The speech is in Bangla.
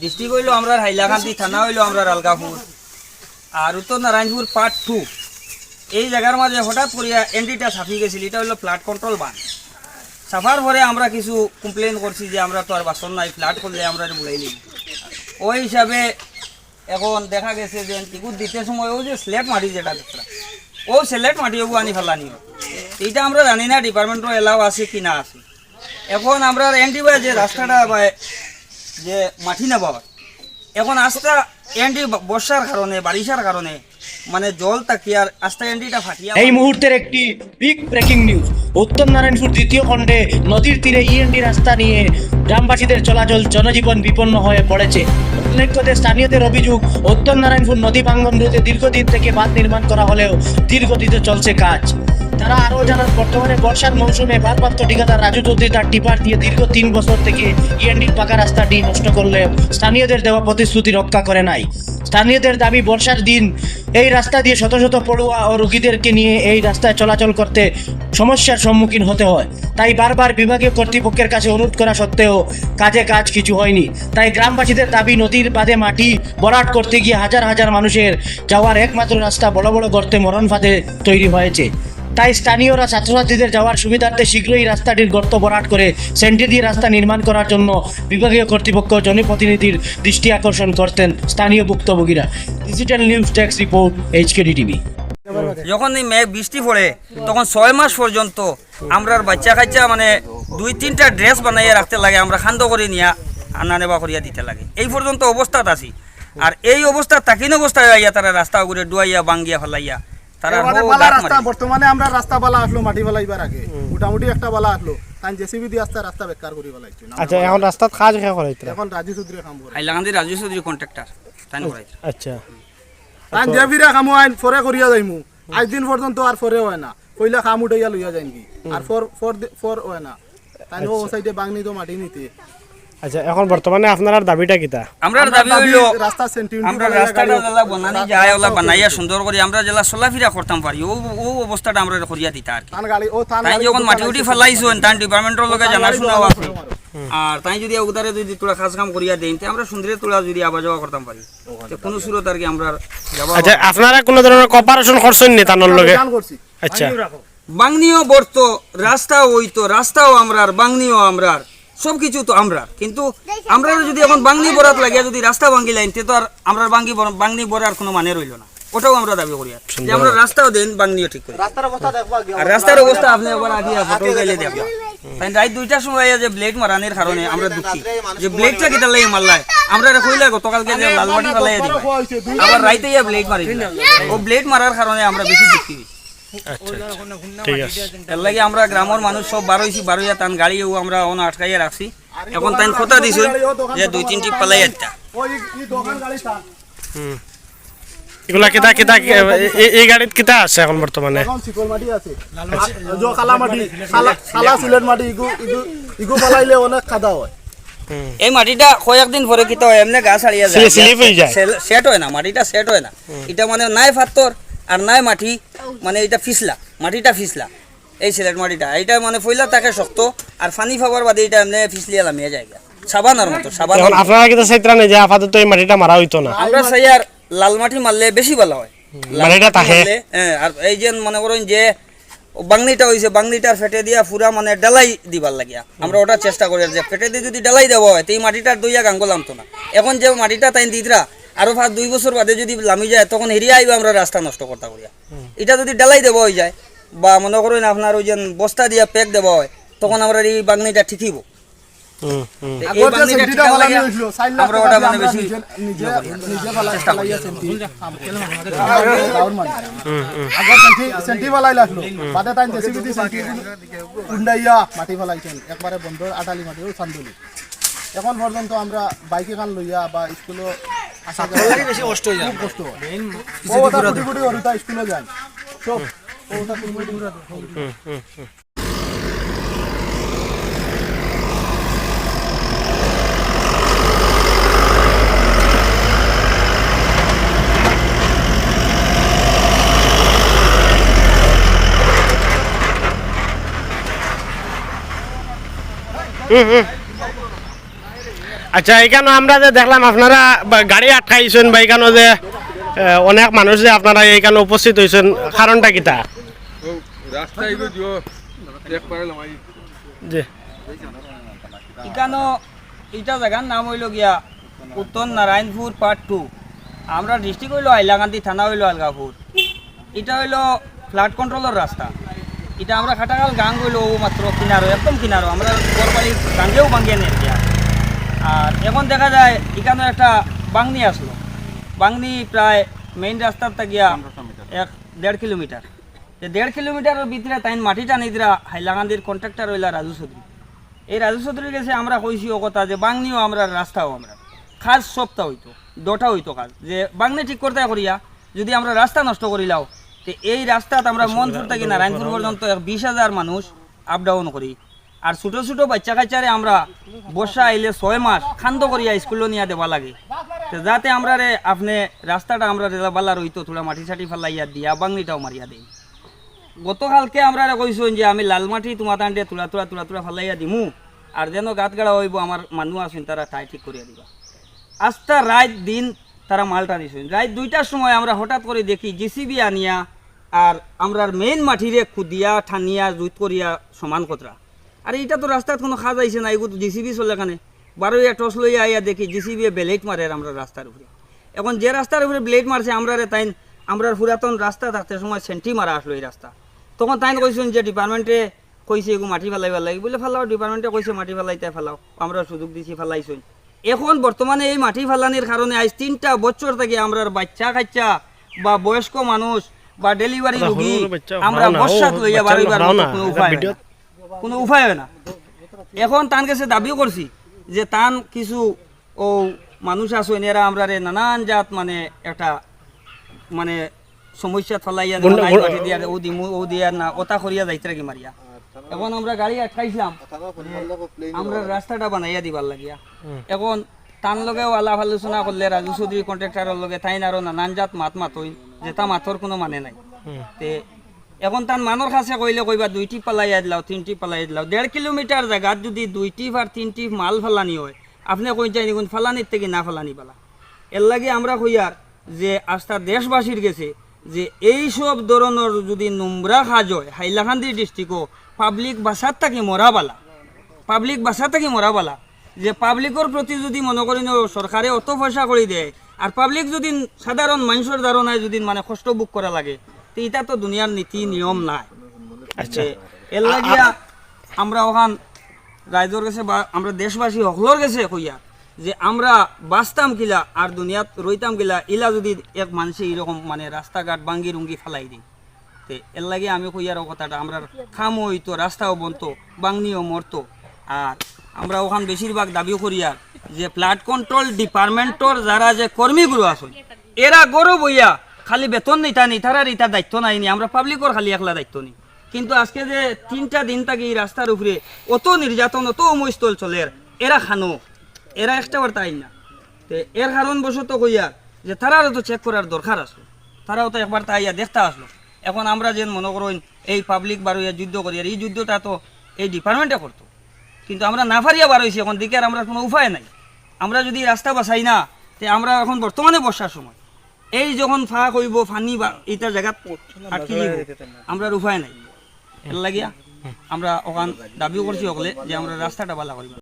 ডিস্ট্রিক্ট হইল আমরা হাইলাকান্দি, থানা হইল আমরা আলগাপুর। আর উত্তর নারায়ণপুর পার্ট টু এই জায়গার মাঝে হঠাৎ করিয়া এন্ট্রিটা ছাপি গেছিল, এটা হলো ফ্লাড কন্ট্রোল বান ছাপার পরে আমরা কিছু কমপ্লেন করছি যে আমরা তো আর বাসন নাই ফ্লাড করলে আমরা বুড়াইলি ওই হিসাবে এখন দেখা গেছে যে টিকুট দিতে সময় ও যে স্লেট মাটি যেটা দেখলাম, ও স্লেট মাটি ওগু আনি ফেলানি। এইটা আমরা জানি না ডিপার্টমেন্টও এলাও আছে কি না আছে। এখন আমরা এনটি যে রাস্তাটা বা যে মাটি নেওয়া এখন আস্তা এনটি বর্ষার কারণে বারিশার কারণে মানে জল তাকিয়ার আস্তা এনটিটা ফাটিয়া এই মুহূর্তের একটি বিগ ব্রেকিং নিউজ উত্তর নারায়ণপুর দ্বিতীয় খণ্ডে নদীর তীরে ইএনডি রাস্তা নিয়ে গ্রামবাসীদের চলাচল জনজীবন বিপন্ন হয়ে পড়েছে। উল্লেখ্য যে স্থানীয়দের অভিযোগ উত্তর নারায়ণপুর নদী ভাঙ্গন রোধে দীর্ঘদিন থেকে বাঁধ নির্মাণ করা হলেও ধীরগতিতে চলছে কাজ। তারা আরও জানান, বর্তমানে বর্ষার মৌসুমে ভারপ্রাপ্ত ঠিকাদার রাজু চৌধুরী তার টিপার দিয়ে দীর্ঘ তিন বছর থেকে ইএনডির পাকা রাস্তাটি নষ্ট করলেও স্থানীয়দের দেওয়া প্রতিশ্রুতি রক্ষা করে নাই। স্থানীয়দের দাবি, বর্ষার দিন এই রাস্তা দিয়ে শত শত পড়ুয়া ও রোগীদেরকে নিয়ে এই রাস্তায় চলাচল করতে সমস্যার সম্মুখীন হতে হয়। তাই বারবার বিভাগীয় কর্তৃপক্ষের কাছে অনুরোধ করা সত্ত্বেও কাজে কাজ কিছু হয়নি। তাই গ্রামবাসীদের দাবি, নদীর বাঁধে মাটি ভরাট করতে গিয়ে হাজার হাজার মানুষের যাওয়ার একমাত্র রাস্তা বড় বড় গর্তে মরণ ফাঁদে তৈরি হয়েছে। তাই স্থানীয়রা ছাত্রছাত্রীদের যাওয়ার সুবিধার্থে শীঘ্রই রাস্তাটির গর্ত ভরাট করে সেন্টি দিয়ে রাস্তা নির্মাণ করার জন্য বিভাগীয় কর্তৃপক্ষ জনপ্রতিনিধির দৃষ্টি আকর্ষণ করতেন স্থানীয় ভুক্তভোগীরা। Digital news desk report HKD TV যখন এই মেঘ বৃষ্টি পড়ে, তখন ছয় মাস পর্যন্ত আমরা বাচ্চা কাচ্চা মানে দুই তিনটা ড্রেস বানাইয়া রাখতে লাগে, আমরা খান্দ করে নিয়া আনা নেবা করিয়া দিতে লাগে। এই পর্যন্ত অবস্থাত আছি। আর এই অবস্থা, তাকিন অবস্থায় তারা রাস্তা ঘুরে ডুয়াইয়া বাঙ্গিয়া ফেলাইয়া বালা রাস্তা বর্তমানে আমরা রাস্তা বালা আসলো মাটি বালাইবার আগে। মোটামুটি একটা বালা আসলো তাই জেসিবি দিয়ে আস্তে রাস্তা বেকার করি আচ্ছা এখন রাস্তাত কাজ শেষ করাইতে এখন রাজু চৌধুরী কাম করে। হাইলাকান্দি রাজু চৌধুরী কন্ট্রাক্টর তাই করাইছে। আচ্ছা। তাই যে ফিরে কামু আইন ফরে করিয়া যাইমু। আজ দিন পর্যন্ত আর ফরে হয় না। কইলা কাম উঠাইয়া লইয়া যাই কি আর ফর ফর ফর হয় না। তাই ও সাইডে বাংনি তো মাটি নিতে। আচ্ছা এখন বর্তমানে আপনার দাবিটা কিতা? আমরা আমরা দাবি হইল রাস্তা সেন্টিমিটার আমরা রাস্তাটা জেলা বানানি যায় ওলা বানাইয়া সুন্দর করে আমরা জেলা চলাফেরা করতাম পারি। ও ও অবস্থাটা আমরা করিয়া দিতা আর কি। তান গাড়ি ও তান তাই যখন মাটি উঠি। ফেলাইছো তাই ডিপার্টমেন্টের লগে জানা শোনাও আছে। আর তাই যদি উদারে যদি তোরা কাজ কাম করিয়া দেন তে আমরা সুন্দরে তোলা যদি আবার যাওয়া করতাম পারি। তো কোনো সুরত আর কি আমরা যাবা আচ্ছা আপনারা কোনো ধরনের কপারেশন করছেন নি তানোর লগে? আচ্ছা। বাংনিও বর্ত রাস্তাও হইতো রাস্তাও আমরার বাংনিও আমরার। সব কিছু তো আমরার কিন্তু আমরা যদি এখন বাংনি বরাত লাগিয়া যদি রাস্তা ভাঙ্গি লাইন তো আর আমরা বাঙ্গি বাংনি বরার কোনো মানে রইল না। ওটাও আমরা দাবি করি যে আমরা রাস্তাও দেন বাংনিও ঠিক করি। অবস্থা আর রাস্তার অবস্থা আপনি একবার আগে ফটো গেলে দেখবেন রাত দুইটার সময় যে ব্লেড মারানোর কারণে আমরা দুঃখী। যে ব্লেডটা কিটা লাগে মারলাই আমরা রে কইলা গতকালকে যে লালবাটি ফেলাই আবার রাইতে ইয়া ব্লেড মারি দিলা। ও ব্লেড মারার কারণে আমরা বেশি দুঃখী। ঠিক আছে। এর লাগে আমরা গ্রামের মানুষ সব বারোইছি বারোইয়া তান গাড়িও আমরা অন আটকাইয়া রাখছি। এখন তাই কথা দিছো যে দুই তিনটি পালাই একটা। ওই এই দোকান গাড়ি তান এগুলা কিতা কিতা এই গাড়িত কিতা আছে এখন বর্তমানে? এখন চিকল মাটি আছে। জো কালা মাটি কালা কালা সিলেট মাটি ইগু ইগু ইগু পালাইলে অনেক খাদা হয়। এই মাটিটা কয়েকদিন পরে কিতা হয় এমনি গা ছাড়িয়া যায়। হয়ে। সেট হয় না মাটিটা সেট হয় না। এটা মানে নাই পাথর আর নাই মাটি মানে এটা ফিসলা মাটিটা ফিসলা এই সিলেট মাটিটা। এটা মানে ফইলা থাকে শক্ত আর পানি ফাবার বাদে এটা এমনি ফিসলিয়া লামিয়ে যায় সাবানার মতো সাবান। এখন আপনারা কিতা চাইত্রা নেই যে আপাতত এই মাটিটা মারা হইতো না? আমরা চাই আর লাল মাটি মারলে বেশি ভালো হয়। মাটিটা। মারলে, হ্যাঁ, আর এই যে মনে করেন যে বাংনিটা হইছে বাংনিটার ফেটে দিয়া পুরা মানে ডালাই দিবার লাগিয়া। আমরা ওটা চেষ্টা করি যে ফেটে দিয়ে যদি ডালাই দেওয়া হয় তো এই মাটিটার দইয়া গাঙ্গ লামতো না। এখন যে মাটিটা তাই দিতরা আরও ফার্স্ট দুই বছর বাদে যদি লামি যায় তখন হেরিয়া আইবা আমরা রাস্তা নষ্ট করতে করিয়া। এটা যদি ডালাই দেওয়া হয়ে যায় বা মনে করেন আপনার ওই যে বস্তা দিয়া প্যাক দেওয়া হয় তখন আমরা এই বাংনিটা ঠিকিব। মানে একবারে বন্ধ আটালি মাটি চান্দলি এখন পর্যন্ত আমরা বাইকে খান লইয়া বা স্কুলে লাগে বেশি কষ্ট হয়ে যায় কষ্ট। মেইন কিছু দূরে যায়। সব Mm-hmm. আচ্ছা এখানে আমরা যে দেখলাম আপনারা গাড়ি আটকাইছেন বা এখানে যে অনেক মানুষ যে আপনারা এইখানে উপস্থিত হয়েছেন কারণটা জি। ইকানো ইটা জায়গার নাম হইল গিয়া উত্তর নারায়ণপুর পার্ট টু আমরা ডিস্ট্রিক্ট হইল হাইলাকান্দি থানা হইল আলগাপুর। এটা হইল ফ্লাড কন্ট্রোলের রাস্তা। এটা আমরা খাটাকাল গাং হইল মাত্র কিনারো একদম কিনারো। আমরা বরবাড়ি গাঙ্গেও ভাঙ্গিয়ে নিয়ে আর এখন দেখা যায় এখানে একটা বাংনি আসলো। বাংনি প্রায় মেইন রাস্তার গিয়া এক দেড় কিলোমিটার। যে দেড় কিলোমিটারের ভিতরে তাই মাটিটা টানি দিরা হাইলাকান্দির কন্ট্রাক্টর হইলা রাজু চৌধুরী। এই রাজু চৌধুরীর কাছে আমরা কইছি ও কথা যে বাংনিও আমরা রাস্তাও আমরা। খাস সপ্তাহ হইতো দোটা হইতো কাজ। যে বাংনি ঠিক করতে করিয়া যদি আমরা রাস্তা নষ্ট করিলাও তো এই রাস্তাত আমরা মনপুর থেকে নারায়ণপুর পর্যন্ত এক বিশ হাজার মানুষ আপ ডাউন করি। আর ছোট ছোট বাচ্চা কাচ্চারে আমরা বর্ষা আইলে ছয় মাস খান্দ করিয়া স্কুলে নিয়ে দেওয়া লাগে। তো যাতে আমরা রে আপনি রাস্তাটা আমরা রেলা বালা রইতো, থোড়া মাটি সাটি ফেলাইয়া দিয়া বাংনিটাও মারিয়া দেই। গতকালকে আমরা কইছো যে আমি লাল মাটি তোমার তান্ডে তুলা তুলা তুলা তুলা ফালাইয়া দিমু, আর যেন গাত গাড়া হইব আমার মানুষ আছেন তারা ঠাই ঠিক করিয়া দিবা। আস্তা রাত দিন তারা মালটা দিছেন। রাত দুইটার সময় আমরা হঠাৎ করে দেখি জিসিবি আনিয়া আর আমরার মেইন মাটিরে খুদিয়া, ঠানিয়া, জুত করিয়া সমান কতরা। আর এইটা তো রাস্তাত কোনো খাজ আইছে না এগুলো জিসিবি চলে এখানে বারোয়া টর্চ লইয়া আইয়া দেখি জিসিবি ব্লেড মারে আমরা রাস্তার উপরে। এখন যে রাস্তার উপরে ব্লেড মারছে আমরা রে তাই আমরা পুরাতন রাস্তা থাকতে সময় সেন্টি মারা আসলো এই রাস্তা। তখন তাই কইছেন যে ডিপার্টমেন্টে কইছে এগু মাটি ফেলাইবার লাগে। বলে ফেলাও ডিপার্টমেন্টে কইছে মাটি ফেলাইতে ফেলাও আমরা সুযোগ দিছি ফেলাইছই। এখন বর্তমানে এই মাটি ফেলানির কারণে আজ তিনটা বছর থেকে আমরা বাচ্চা কাচ্চা বা বয়স্ক মানুষ বা ডেলিভারি সরু রুগী আমরা বর্ষাত লইয়া বারবার কোনো উপায়। কোনো উপায় হয় না। এখন তান কাছে দাবিও করছি যে তান কিছু ও মানুষ আছেন এরা আমরা রে নানান জাত মানে একটা মানে সমস্যা ফলাইয়া দিয়া ও দিমু ও দিয়া না ওটা করিয়া যাইতে কি মারিয়া। এখন আমরা গাড়ি আটকাইছিলাম আমরা রাস্তাটা বানাইয়া দিবার লাগিয়া। এখন তান লগেও আলাপ আলোচনা করলে রাজু চৌধুরী কন্ট্রাক্টারের লগে তাইন আরও নানান জাত মাত মাতইন যে তা মাথর কোনো মানে নাই। তে এখন তান মানৰ কাছে কইলে কইবা দুইটি পালাই দিলাও তিনটি পালাই দিলাও দেড় কিলোমিটার জায়গাত যদি দুইটি বা তিনটি মাল ফালানি হয়, আপনি কই যাই দেখুন ফালানির থেকে না ফালানি পালা। এর লাগে আমরা কইয়ার যে আস্থা দেশবাসীর গেছে যে এই সব ধরনের যদি নোংরা কাজ হয়, হাইলাকান্দি ডিস্ট্রিক্টও পাবলিক বাসার থাকি মরা বালা পাবলিক বাসা থেকে মরা বালা যে পাবলিকের প্রতি যদি মনে করি না সরকারে অত পয়সা করে দেয় আর পাবলিক যদি সাধারণ মানুষের ধারণায় যদি মানে কষ্ট বুক করা লাগে তো এটা তো দুনিয়ার নীতি নিয়ম নাই। আচ্ছা। এর লাগিয়া আমরা ওখান রাইজর গেছে বা আমরা দেশবাসী সকলের কাছে কইয়া যে আমরা বাঁচতাম কিলা আর দুনিয়াত রইতাম কিলা ইলা যদি এক মানুষে এরকম মানে রাস্তাঘাট বাঙ্গি রুঙ্গি ফেলাই দিই। তে এর লাগে আমি কইয়ার ও কথাটা আমরা খামও হইতো রাস্তাও বনতো বাংনিও মরতো। আর আমরা ওখান বেশিরভাগ দাবিও করি আর যে ফ্লাড কন্ট্রোল ডিপার্টমেন্টর যারা যে কর্মীগুলো আছে এরা গরব হইয়া খালি বেতন নিতা নি তারা ইটা দায়িত্ব নাই নি, আমরা পাবলিকর খালি একলা দায়িত্ব নি। কিন্তু আজকে যে তিনটা দিন থাকি এই রাস্তার উপরে অত নির্যাতন অত অমস্তল চলে এরা খানো এরা একটা বার তাই না। তে এর কারণ বশত কইয়া যে তারারও তো চেক করার দরকার আসলো তারাও তো একবার তাইয়া দেখতে আসলো এখন আমরা যেন মনে করেন এই পাবলিক বারোয়া যুদ্ধ করি আর এই যুদ্ধটা তো এই ডিপার্টমেন্টে করতো। কিন্তু আমরা না ফারিয়া বার হয়েছি এখন দিকে আর আমরা কোনো উপায় নাই। আমরা যদি রাস্তা বাছাই না, তে আমরা এখন বর্তমানে বর্ষার সময়। এই যখন ফা কইব ফানি বা জায়গা আটকে দিব আমরা উপায় নাই। লাগিয়া আমরা ওখান দাবিও করছি সকলে যে আমরা রাস্তাটা ভালো করিব